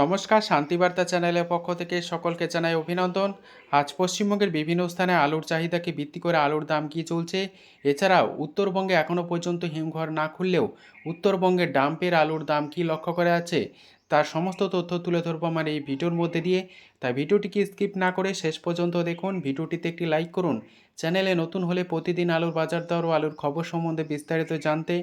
নমস্কার, শান্তিবার্তা চ্যানেলের পক্ষ থেকে সকলকে জানাই অভিনন্দন। আজ পশ্চিমবঙ্গের বিভিন্ন স্থানে আলুর চাহিদাকে ভিত্তি করে আলুর দাম কী চলছে? এছাড়াও উত্তরবঙ্গে এখনও পর্যন্ত হিমঘর না খুললেও উত্তরবঙ্গের ডাম্পের আলুর দাম কী লক্ষ্য করে আছে? তার সমস্ত তথ্য তুলে ধরবো আমার এই ভিডিওর মধ্যে দিয়ে। তাই ভিডিওটিকে স্কিপ না করে শেষ পর্যন্ত দেখুন। ভিডিওটিতে একটি লাইক করুন। চ্যানেলে নতুন হলে প্রতিদিন আলুর বাজার দর ও আলুর খবর সম্বন্ধে বিস্তারিত জানতে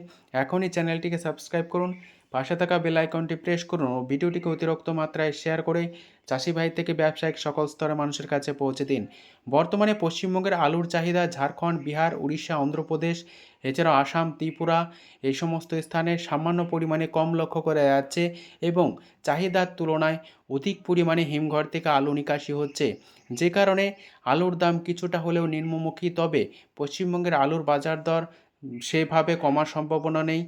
এখনই চ্যানেলটিকে সাবস্ক্রাইব করুন। পাশে থাকা বেল আইকনটি প্রেস করুন ও ভিডিওটিকে অতিরিক্ত মাত্রায় শেয়ার করে চাষি ভাই থেকে ব্যবসায়িক সকল স্তরের মানুষের কাছে পৌঁছে দিন। বর্তমানে পশ্চিমবঙ্গের আলুর চাহিদা ঝাড়খণ্ড, বিহার, উড়িষ্যা, অন্ধ্রপ্রদেশ এছাড়াও আসাম, ত্রিপুরা এই সমস্ত স্থানে সামান্য পরিমাণে কম লক্ষ্য করা যাচ্ছে এবং চাহিদার তুলনায় অধিক পরিমাণে হিমঘর থেকে আলু নিকাশি হচ্ছে। যে কারণে আলুর দাম কিছুটা হলেও নিম্নমুখী, তবে পশ্চিমবঙ্গের আলুর বাজার দর সেভাবে কমার সম্ভাবনা নেই।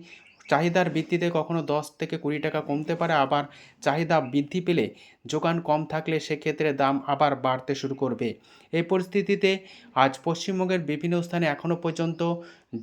চাহিদার ভিত্তিতে কখনো দশ থেকে কুড়ি টাকা কমতে পারে আবার চাহিদা বৃদ্ধি পেলে যোগান কম থাকলে সেক্ষেত্রে দাম আবার বাড়তে শুরু করবে। এই পরিস্থিতিতে আজ পশ্চিমবঙ্গের বিভিন্ন স্থানে এখনও পর্যন্ত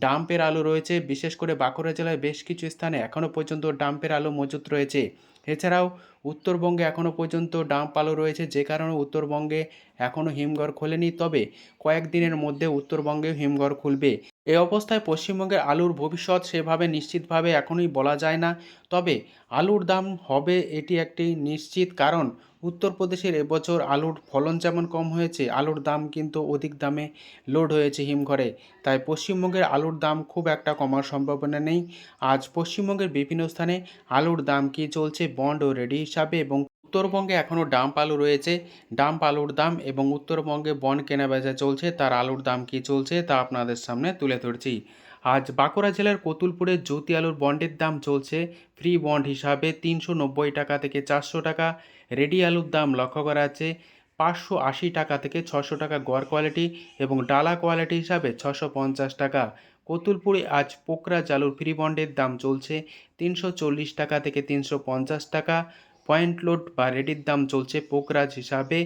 ডাম্পের আলু রয়েছে। বিশেষ করে বাঁকুড়া জেলায় বেশ কিছু স্থানে এখনও পর্যন্ত ডাম্পের আলু মজুত রয়েছে। এছাড়াও উত্তরবঙ্গে এখনও পর্যন্ত ডাম্প আলু রয়েছে, যে কারণে উত্তরবঙ্গে এখনও হিমঘর খোলেনি। তবে কয়েকদিনের মধ্যে উত্তরবঙ্গে হিমঘর খুলবে। এই অবস্থায় পশ্চিমবঙ্গের আলুর ভবিষ্যৎ সেভাবে নিশ্চিতভাবে এখনই বলা যায় না। তবে আলুর দাম হবে এটি একটি নিশ্চিত কারণ। উত্তরপ্রদেশের এবছর আলুর ফলন যেমন কম হয়েছে, আলুর দাম কিন্তু অধিক দামে লোড হয়েছে হিমঘরে। তাই পশ্চিমবঙ্গের আলুর দাম খুব একটা কমার সম্ভাবনা নেই। আজ পশ্চিমবঙ্গের বিভিন্ন স্থানে আলুর দাম কি চলছে বন্ড ও রেডি হিসাবে এবং উত্তরবঙ্গে এখনও ডাম্প আলু রয়েছে, ডাম্প আলুর দাম এবং উত্তরবঙ্গে বন্ড কেনাবেচা চলছে, তার আলুর দাম কি চলছে তা আপনাদের সামনে তুলে ধরছি। আজ বাঁকুড়া জেলার কতুলপুরের জ্যোতি আলুর বন্ডের দাম চলছে, ফ্রি বন্ড হিসাবে তিনশো নব্বই টাকা থেকে চারশো টাকা রেডি আলুর দাম লক্ষ্য করা আছে পাঁচশো আশি টাকা থেকে ছশো টাকা গড় কোয়ালিটি এবং ডালা কোয়ালিটি হিসাবে ছশো পঞ্চাশ টাকা। কতুলপুরে আজ পোকরা চালুর ফ্রি বন্ডের দাম চলছে তিনশো চল্লিশ টাকা থেকে তিনশো পঞ্চাশ টাকা। পয়েন্ট লোড বা রেডির দাম চলছে পোকরাজ হিসাবে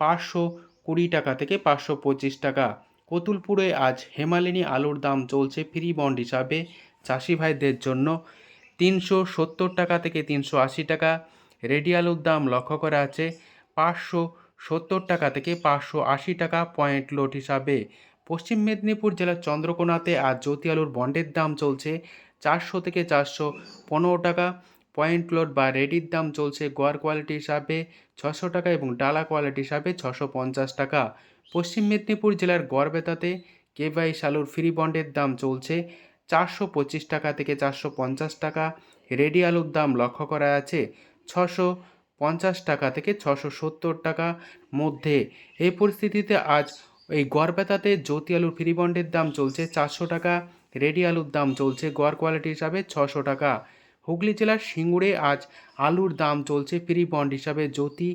পাঁচশো কুড়ি টাকা থেকে পাঁচশো পঁচিশ টাকা। কতুলপুরে আজ হেমালিনী আলুর দাম চলছে ফ্রি বন্ড হিসাবে। চাষি ভাইদের জন্য তিনশো সত্তর টাকা থেকে তিনশো আশি টাকা। রেডি আলুর দাম লক্ষ্য করা আছে পাঁচশো সত্তর টাকা থেকে পাঁচশো আশি টাকা পয়েন্ট লোড হিসাবে। পশ্চিম মেদিনীপুর জেলার চন্দ্রকোনাতে আজ জ্যোতি আলুর বন্ডের দাম চলছে চারশো থেকে চারশো পনেরো টাকা। পয়েন্ট লোড বা রেডির দাম চলছে গোয়ার কোয়ালিটি হিসাবে ছশো টাকা এবং ডালা কোয়ালিটি হিসাবে ছশো পঞ্চাশ টাকা। পশ্চিম মেদিনীপুর জেলার গড়বেতাতে কেবাই আলুর ফ্রি বন্ডের দাম চলছে চারশো পঁচিশ টাকা থেকে চারশো পঞ্চাশ টাকা। রেডি আলুর দাম লক্ষ্য করা আছে ছশো পঞ্চাশ টাকা থেকে ছশো সত্তর টাকা মধ্যে। এই পরিস্থিতিতে আজ এই গড়বেতাতে জ্যোতি আলুর ফ্রি বন্ডের দাম চলছে চারশো টাকা, রেডি আলুর দাম চলছে গড় কোয়ালিটি হিসাবে ছশো টাকা। হুগলি জেলার সিঙ্গুরে আজ আলুর দাম চলছে ফ্রি বন্ড হিসাবে জ্যোতি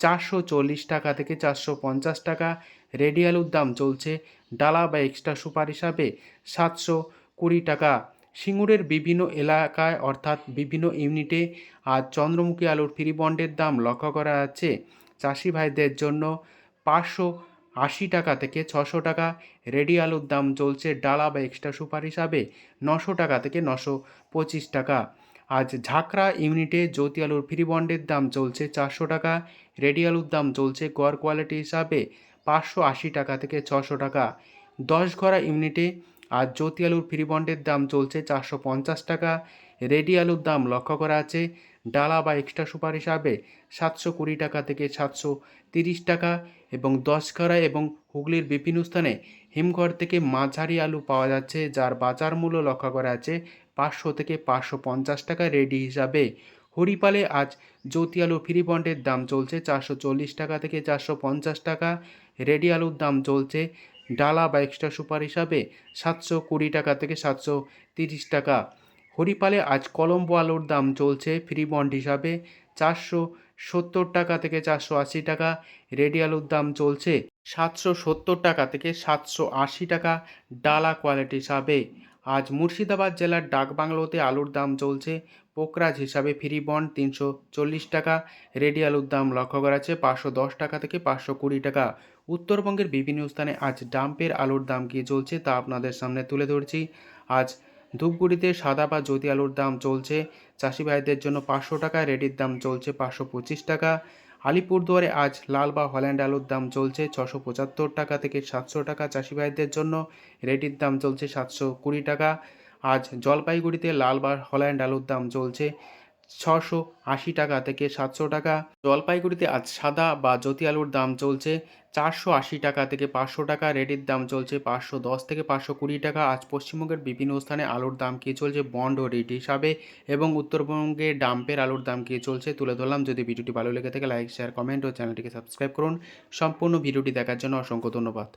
চারশো চল্লিশ টাকা থেকে চারশো পঞ্চাশ টাকা, রেডি আলুর দাম চলছে ডালা বা এক্সট্রা সুপার হিসাবে সাতশো কুড়ি টাকা। সিঙ্গুরের বিভিন্ন এলাকায় অর্থাৎ বিভিন্ন ইউনিটে আজ চন্দ্রমুখী আলুর ফ্রি বন্ডের দাম লক্ষ্য করা যাচ্ছে। চাষি ভাইদের জন্য পাঁচশো আশি টাকা থেকে ছশো টাকা। রেডি আলুর দাম চলছে ডালা বা এক্সট্রা সুপার হিসাবে নশো টাকা থেকে নশো পঁচিশ টাকা। আজ ঝাঁকড়া ইউনিটে জ্যোতি আলুর ফ্রি বন্ডের দাম চলছে চারশো টাকা। রেডি আলুর দাম চলছে গড় কোয়ালিটি হিসাবে পাঁচশো আশি টাকা থেকে ছশো টাকা। দশ ঘরা ইউনিটে আজ জ্যোতি আলুর ফ্রি বন্ডের দাম চলছে চারশো পঞ্চাশ টাকা। রেডি আলুর দাম লক্ষ্য করা আছে। ডালা বা এক্সট্রা সুপার হিসাবে সাতশো কুড়ি টাকা থেকে সাতশো তিরিশ টাকা এবং দশ ঘরা এবং হুগলির বিভিন্ন স্থানে হিমঘর থেকে মাঝারি আলু পাওয়া যাচ্ছে, যার বাজার মূল্য লক্ষ্য করা আছে পাঁচশো থেকে পাঁচশো পঞ্চাশ টাকা রেডি হিসাবে। হরিপালে আজ জ্যোতি আলু ফ্রি বন্ডের দাম চলছে চারশো চল্লিশ টাকা থেকে চারশো পঞ্চাশ টাকা। রেডি আলুর দাম চলছে ডালা বা এক্সট্রা সুপার হিসাবে সাতশো কুড়ি টাকা থেকে সাতশো তিরিশ টাকা। হরিপালে আজ কলম্বো আলুর দাম চলছে ফ্রি বন্ড হিসাবে চারশো সত্তর টাকা থেকে চারশো আশি টাকা। রেডি আলুর দাম চলছে সাতশো সত্তর টাকা থেকে সাতশো আশি টাকা ডালা কোয়ালিটি হিসাবে। আজ মুর্শিদাবাদ জেলার ডাকবাংলোতে আলুর দাম চলছে পোকরাজ হিসাবে ফ্রি বন্ড তিনশো চল্লিশ টাকা। রেডি আলুর দাম লক্ষ্য করা আছে পাঁচশো দশ টাকা থেকে পাঁচশো কুড়ি টাকা। উত্তরবঙ্গের বিভিন্ন স্থানে আজ ডাম্পের আলুর দাম কী চলছে তা আপনাদের সামনে তুলে ধরছি। আজ ধূপগুড়িতে সাদা বা জ্যোতি আলুর দাম চলছে চাষি ভাইদের জন্য পাঁচশো টাকা, রেডির দাম চলছে পাঁচশো পঁচিশ টাকা। আলিপুরদুয়ারে আজ লাল বা হল্যান্ড আলুর দাম চলছে ছশো পঁচাত্তর টাকা থেকে সাতশো টাকা চাষি ভাইদের জন্য। রেডির দাম চলছে সাতশো কুড়ি টাকা। আজ জলপাইগুড়িতে লাল বা হল্যান্ড আলুর দাম চলছে ছশো আশি টাকা থেকে সাতশো টাকা। জলপাইগুড়িতে আজ সাদা বা জ্যোতি আলুর দাম চলছে চারশো আশি টাকা থেকে পাঁচশো টাকা, রেডির দাম চলছে পাঁচশো দশ থেকে পাঁচশো কুড়ি টাকা। আজ পশ্চিমবঙ্গের বিভিন্ন স্থানে আলুর দাম কী চলছে বন্ড ও রেট হিসাবে এবং উত্তরবঙ্গে ডাম্পের আলুর দাম কী চলছে তুলে ধরলাম। যদি ভিডিওটি ভালো লেগে থাকে, লাইক শেয়ার কমেন্ট ও চ্যানেলটিকে সাবস্ক্রাইব করুন। সম্পূর্ণ ভিডিওটি দেখার জন্য অসংখ্য ধন্যবাদ।